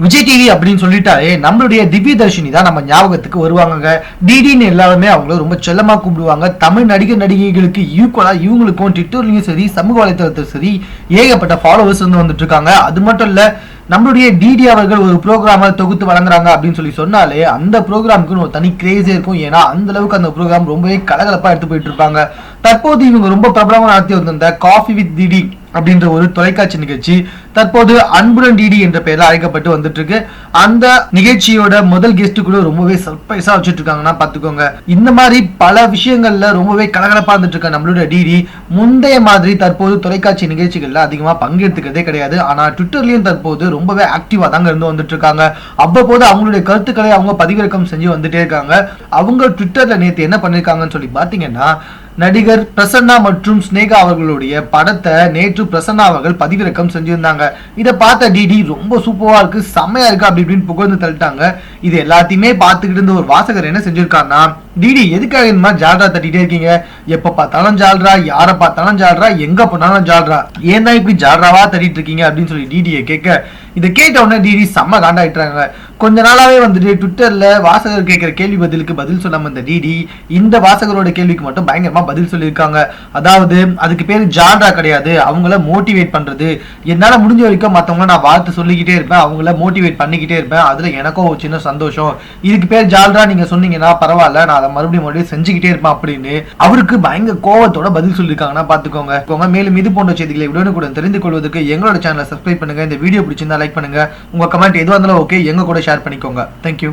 Vijay TV அப்படின்னு சொல்லிட்டாலே நம்மளுடைய திவ்ய தர்ஷினி தான் நம்ம ஞாபகத்துக்கு வருவாங்க டிடின்னு எல்லாருமே அவங்கள ரொம்ப செல்லமாக கூப்பிடுவாங்க. தமிழ் நடிகர் நடிகைகளுக்கு ஈக்குவலாக இவங்களுக்கும் ட்விட்டர்லையும் சரி சமூக வலைத்தளத்திலும் சரி ஏகப்பட்ட ஃபாலோவர்ஸ் வந்து வந்துட்டு இருக்காங்க அது மட்டும் இல்லை நம்மளுடைய டிடி அவர்கள் ஒரு ப்ரோக்ராமை தொகுத்து வழங்குறாங்க அப்படின்னு சொல்லி சொன்னாலே அந்த ப்ரோக்ராமுக்கு ஒரு தனி கிரேஸே இருக்கும். ஏன்னா அந்த அளவுக்கு அந்த ப்ரோக்ராம் ரொம்பவே கலகலப்பாக எடுத்து போயிட்டு இருப்பாங்க தற்போது இவங்க ரொம்ப பிரபலமாக நடத்தி வந்திருந்த காஃபி வித் டிடி அப்படின்ற ஒரு தொலைக்காட்சி நிகழ்ச்சி தற்போது அன்புடன் டிடி என்ற பெயரில் அழைக்கப்பட்டு வந்துட்டு இருக்கு அந்த நிகழ்ச்சியோட முதல் கெஸ்ட் கூட ரொம்பவே சர்ப்ரைஸா வச்சுட்டு இருக்காங்கன்னா பாத்துக்கோங்க இந்த மாதிரி பல விஷயங்கள்ல ரொம்பவே கலகலப்பா இருந்துட்டு இருக்க நம்மளோட டிடி முந்தைய மாதிரி தற்போது தொலைக்காட்சி நிகழ்ச்சிகள்ல அதிகமா பங்கெடுத்துக்கிறதே கிடையாது. ஆனா ட்விட்டர்லயும் தற்போது ரொம்பவே ஆக்டிவா தாங்க இருந்து வந்துட்டு இருக்காங்க. அவ்வப்போது அவங்களுடைய கருத்துக்களை அவங்க பதிவிறக்கம் செஞ்சு வந்துட்டே இருக்காங்க. அவங்க ட்விட்டர்ல நேற்று என்ன பண்ணிருக்காங்கன்னு சொல்லி பாத்தீங்கன்னா நடிகர் பிரசன்னா மற்றும் ஸ்னேகா அவர்களுடைய படத்தை நேற்று பிரசன்னா அவர்கள் பதிவிறக்கம் செஞ்சிருந்தாங்க. இதை பார்த்த டிடி ரொம்ப சூப்பராக இருக்கு செம்மையா இருக்கு அப்படி இப்படின்னு புகழ்ந்து தள்ளிட்டாங்க. இது எல்லாத்தையுமே பார்த்துக்கிட்டு இருந்த ஒரு வாசகர் என்ன செஞ்சிருக்காருன்னா டிடி எதுக்காக இந்த மாதிரி ஜால்ரா தட்டிட்டே இருக்கீங்க? எப்ப பார்த்தாலும் ஜால்ரா யாரை பார்த்தாலும் ஜால்ரா எங்க போனாலும் ஜால்ரா ஏன் தான் இப்படி ஜால்ராவா தட்டிட்டு இருக்கீங்க? அப்படின்னு சொல்லி டிடியை கேட்க இதை கேட்ட உடனே டிடி செம்ம காண்டாயிட்டாங்க. கொஞ்ச நாளாவே வந்துட்டு ட்விட்டர்ல வாசகர் கேட்கிற கேள்வி பதிலுக்கு பதில் சொல்லாம இந்த டிடி இந்த வாசகரோட கேள்விக்கு மட்டும் பயங்கரமா பதில் சொல்லியிருக்காங்க. அதாவது அதுக்கு பேர் ஜால்ரா கிடையாது. அவங்கள மோட்டிவேட் பண்றது. என்னால முடிஞ்ச வரைக்கும் மத்தவங்கள நான் வார்த்தை சொல்லிக்கிட்டே இருப்பேன். அவங்கள மோட்டிவேட் பண்ணிக்கிட்டே இருப்பேன். அதுல எனக்கும் ஒரு சின்ன சந்தோஷம். இதுக்கு பேர் ஜால்ரா நீங்க சொன்னீங்கன்னா பரவாயில்ல. நான் அதை மறுபடியும் மறுபடியும் செஞ்சுக்கிட்டே இருப்பேன் அப்படின்னு அவருக்கு பயங்கர கோவத்தோட பதில் சொல்லியிருக்காங்கன்னா பாத்துக்கோங்க. மேலும் இது போன்ற செய்திகளை உடனுக்குடன் தெரிந்து கொள்வதற்கு எங்களோட சேனலை சப்ஸ்கிரைப் பண்ணுங்க. இந்த வீடியோ பிடிச்சிருந்தா லைக் பண்ணுங்க. உங்க கமெண்ட் எதுவாக இருந்தாலும் ஓகே எங்க கூட ஷேர் பண்ணிக்கோங்க. தேங்க்யூ